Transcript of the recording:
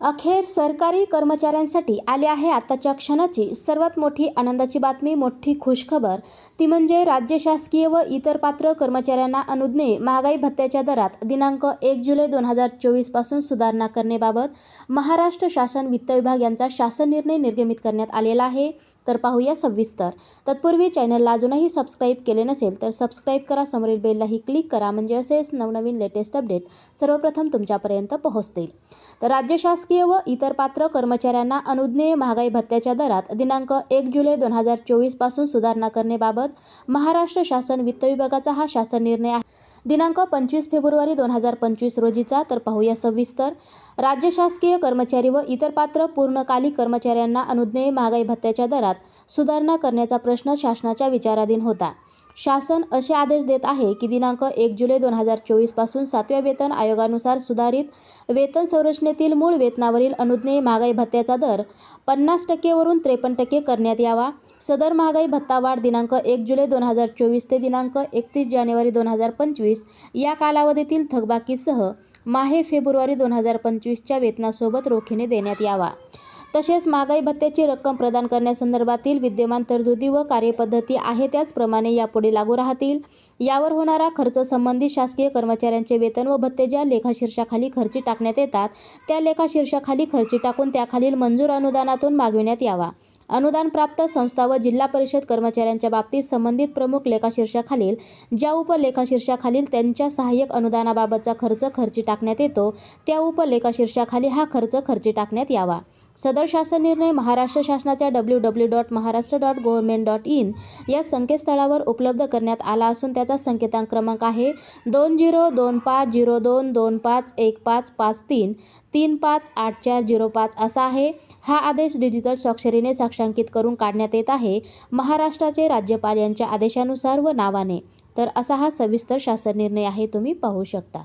अखेर सरकारी कर्मचाऱ्यांसाठी आली आहे आताच्या क्षणाची सर्वात मोठी आनंदाची बातमी मोठी खुशखबर. ती म्हणजे राज्य शासकीय व इतर पात्र कर्मचाऱ्यांना अनुज्ञे महागाई भत्त्याच्या दरात दिनांक एक जुलै दोन हजार चोवीसपासून सुधारणा करण्याबाबत महाराष्ट्र शासन वित्त विभाग यांचा शासन निर्णय निर्गमित करण्यात आलेला आहे. तर पाहूया सविस्तर. तत्पूर्वी चॅनलला अजूनही सबस्क्राईब केले नसेल तर सबस्क्राईब करा. समोरील बेललाही क्लिक करा. म्हणजे असेच नवनवीन लेटेस्ट अपडेट सर्वप्रथम तुमच्यापर्यंत पोहोचतील. तर राज्य शासकीय व इतर पात्र कर्मचाऱ्यांना अनुज्ञेय महागाई भत्त्याच्या दरात दिनांक एक जुलै दोन हजार चोवीसपासून सुधारणा करण्याबाबत महाराष्ट्र शासन वित्त विभागाचा हा शासन निर्णय आहे. दिनांक पंचवीस फेब्रुवारी दोन हजार पंचवीस रोजीचा तर पाहूया सविस्तर. राज्य शासकीय कर्मचारी व इतर पात्र पूर्णकालिक कर्मचाऱ्यांना अनुज्ञेय महागाई भत्त्याच्या दरात सुधारणा करण्याचा प्रश्न शासनाच्या विचाराधीन होता. शासन असे आदेश देत आहे की दिनांक एक जुलै दोन हजार चोवीसपासून सातव्या वेतन आयोगानुसार सुधारित वेतन संरचनेतील मूळ वेतनावरील अनुज्ञेय महागाई भत्त्याचा दर पन्नास टक्केवरून त्रेपन्न टक्के करण्यात यावा. सदर महागाई भत्ता वाढ दिनांक एक जुलै दोन हजार चोवीस ते दिनांक एकतीस जानेवारी दोन हजार पंचवीस या कालावधीतील थकबाकीसह माहे फेब्रुवारी दोन हजार पंचवीसच्या वेतनासोबत रोखीने देण्यात यावा. तसेच महागाई भत्त्याची रक्कम प्रदान करण्यासंदर्भातील विद्यमान तरतुदी व कार्यपद्धती आहे त्याचप्रमाणे यापुढे लागू राहतील. यावर होणारा खर्च संबंधित शासकीय कर्मचाऱ्यांचे वेतन व भत्ते ज्या लेखाशीर्षाखाली खर्ची टाकण्यात येतात त्या लेखाशीर्षाखाली खर्ची टाकून त्याखालील मंजूर अनुदानातून मागविण्यात यावा. अनुदान प्राप्त संस्था व जिल्हा परिषद कर्मचाऱ्यांच्या बाबतीत संबंधित प्रमुख लेखाशीर्षाखालील ज्या उपलेखाशीर्षाखालील त्यांच्या सहाय्यक अनुदानाबाबतचा खर्च खर्ची टाकण्यात येतो त्या उपलेखाशीर्षाखाली हा खर्च खर्ची टाकण्यात यावा. सदर शासन निर्णय महाराष्ट्र शासनाच्या W W dot Maharashtra dot government dot in या संकेतस्थळावर उपलब्ध करण्यात आला असून त्याचा संकेतांक क्रमांक आहे दोन झिरो दोन पाच झिरो दोन दोन पाच एक पाच पाच तीन तीन पाच आठ चार झिरो पाच असा आहे. हा आदेश डिजिटल स्वाक्षरीने साक्षांकित करून काढण्यात येत आहे. महाराष्ट्राचे राज्यपाल यांच्या आदेशानुसार व नावाने. तर असा हा सविस्तर शासन निर्णय आहे तुम्ही पाहू शकता.